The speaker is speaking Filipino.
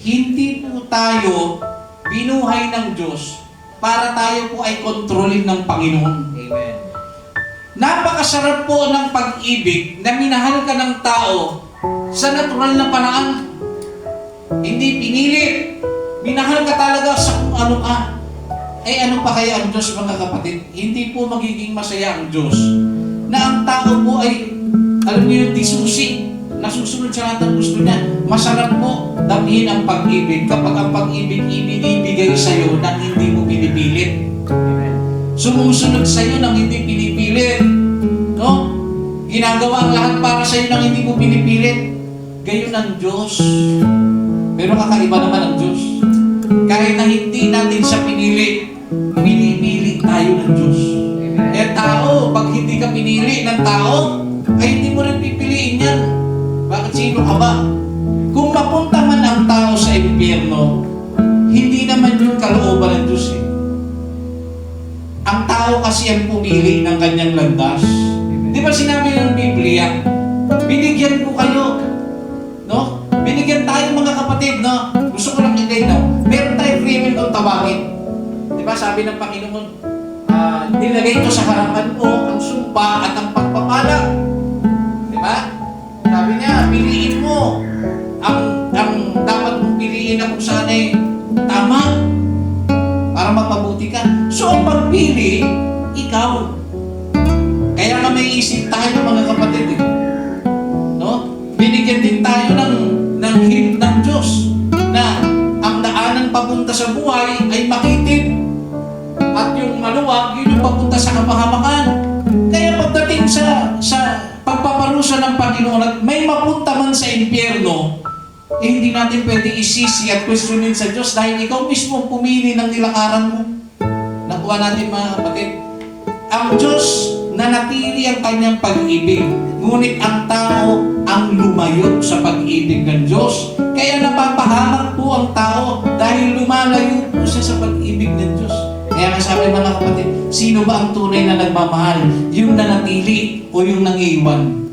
hindi po tayo binuhay ng Diyos para tayo po ay kontrolin ng Panginoon. Amen. Napakasarap po ng pag-ibig na minahal ka ng tao sa natural na paraan. Hindi pinilit. Minahal ka talaga sa kung ano ka. Eh ano pa kaya ang Diyos mga kapatid? Hindi po magiging masaya ang Diyos na ang tao po ay, alam niyo yung disusi, nasusunod sa lahat ng gusto niya. Masarap po damihin ang pag-ibig kapag ang pag-ibig ibinibigay sa iyo nang hindi mo pinipilit sumusunod sa iyo nang hindi pinipilit. No? Ginagawa ang lahat para sa iyo nang hindi mo pinipilit. Gayon ang Diyos. Pero kakaiba naman ang Diyos. Kahit na hindi natin siya pinili, pinipili tayo ng Diyos. Eh tao, pag hindi ka pinili ng tao, ay hindi mo rin pipiliin yan. Bakit sino ka ba? Sa impyerno, hindi naman yun kalooban ng Diyos eh. Ang tao kasi ang pumili ng kanyang landas. Di ba sinabi ng Biblia, binigyan ko kayo, no? Binigyan tayo mga kapatid, no? Gusto ko lang i no? Meron tayong free will kung tawagin. Di ba sabi ng Panginoon, ah, nilagay ko sa harapan mo ang sumpa at ang pagpapala. Na kung saan ay tama para mapabuti ka. So ang pagpili, ikaw. Kaya nga may isip tayo mga kapatid eh. No? Binigyan din tayo ng, ng hint ng Diyos na ang daanan papunta sa buhay ay makitid. At yung maluwag, yun yung papunta sa kapahamakan. Kaya pagdating sa, sa pagpaparusa ng Panginoon at may mapunta man sa impyerno, eh hindi natin pwede isisi at questionin sa Diyos dahil ikaw mismo ang pumili ng nilakaran mo. Nakuha natin mga kapatid. Ang Diyos nanatili ang kanyang pag-ibig. Ngunit ang tao ang lumayo sa pag-ibig ng Diyos. Kaya napapahamak po ang tao dahil lumalayo po siya sa pag-ibig ng Diyos. Kaya nga sabi mga kapatid, sino ba ang tunay na nagmamahal? Yung nanatili o yung nangiwan?